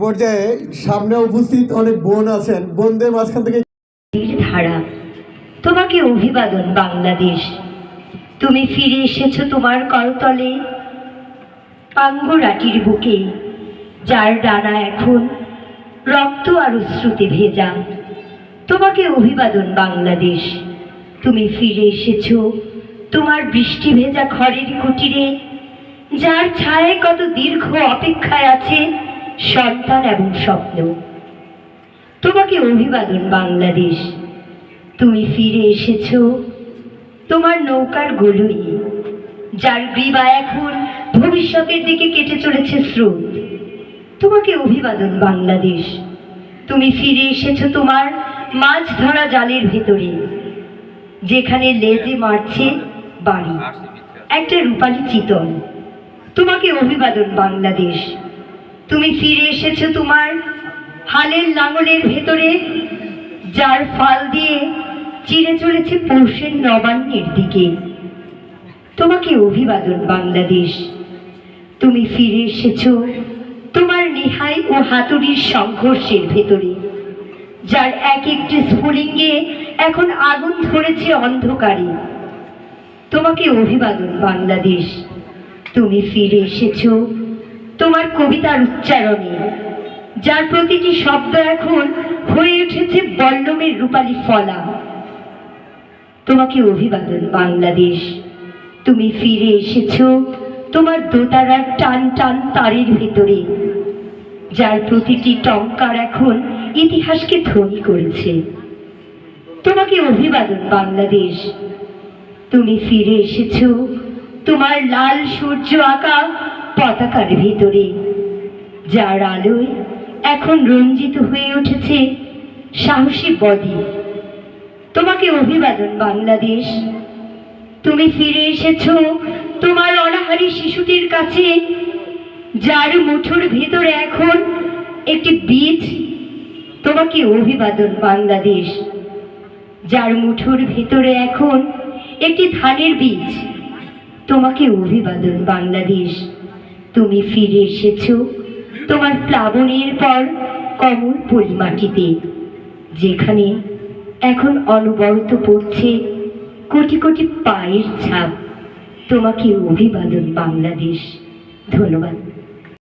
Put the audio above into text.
পর্যায়ে সামনে উপস্থিত অনেক বোন আছেন। বোনদের মাঝখান থেকে ধারা, তোমাকে অভিবাদন বাংলাদেশ। তুমি ফিরে এসেছ তোমার করতলে আঙ্গরাটির বুকে, যার ডানা এখন রক্ত আর শ্রুতি ভেজা। তোমাকে অভিবাদন বাংলাদেশ। তুমি ফিরে এসেছ তোমার বৃষ্টি ভেজা খড়ের কুটিরে, যার ছায় কত দীর্ঘ অপেক্ষায় আছে সন্তান এবং স্বপ্ন। তোমাকে অভিবাদন বাংলাদেশ। তুমি ফিরে এসেছ। তোমার নৌকার গলুই, যার গ্রীবা এখন ভবিষ্যতের দিকে কেটে চলেছে স্রোত। তোমাকে অভিবাদন বাংলাদেশ। তুমি ফিরে এসেছ তোমার মাছ ধরা জালের ভেতরে, যেখানে লেজে মারছে বাড়ি। একটা রূপালী চিতল। তোমাকে অভিবাদন বাংলাদেশ। তুমি ফিরে এসেছ তোমার হালের লাঙলের ভেতরে, যার ফাল দিয়ে চিরে চলেছে পৌষের নবান্নের দিকে। তোমাকে অভিবাদন বাংলাদেশ। তুমি ফিরে এসেছ তোমার নেহাই ও হাতুড়ির সংঘর্ষের ভেতরে, যার এক একটি স্ফুলিঙ্গে এখন আগুন ধরেছে অন্ধকারে। তোমাকে অভিবাদন বাংলাদেশ। তুমি ফিরে এসেছ তোমার কবিতার উচ্চারণে, যার প্রতিটি শব্দ এখন হয়ে উঠেছে বল্লমের রূপালী ফলা। তোমাকে অভিবাদন, বাংলাদেশ। তুমি ফিরে এসেছ তোমার দোতারার টান টান তারের ভেতরে, যার প্রতিটি টঙ্কার এখন ইতিহাসকে ধনী করেছে। তোমাকে অভিবাদন, বাংলাদেশ। তুমি ফিরে এসেছ তোমার লাল সূর্য আঁকা পতাকার ভিতরে, যার আলোয় এখন রঞ্জিত হয়ে উঠেছে সাহসী বডি। তোমাকে অভিবাদন, বাংলাদেশ। তুমি ফিরে এসেছ তোমার অনাহারী শিশুটির কাছে, যার মুঠোর ভিতরে এখন একটি বীজ। তোমাকে অভিবাদন, বাংলাদেশ। যার মুঠোর ভিতরে এখন একটি ধানের বীজ। তোমাকে অভিবাদন, বাংলাদেশ। তুমি ফিরে এসেছ। তোমার প্লাবনের পর কমল পরিমাটিতে যেখানে এখন অনবরত পড়ছে কোটি কোটি পায়ের ছাপ। তোমাকে অভিবাদন বাংলাদেশ। ধন্যবাদ।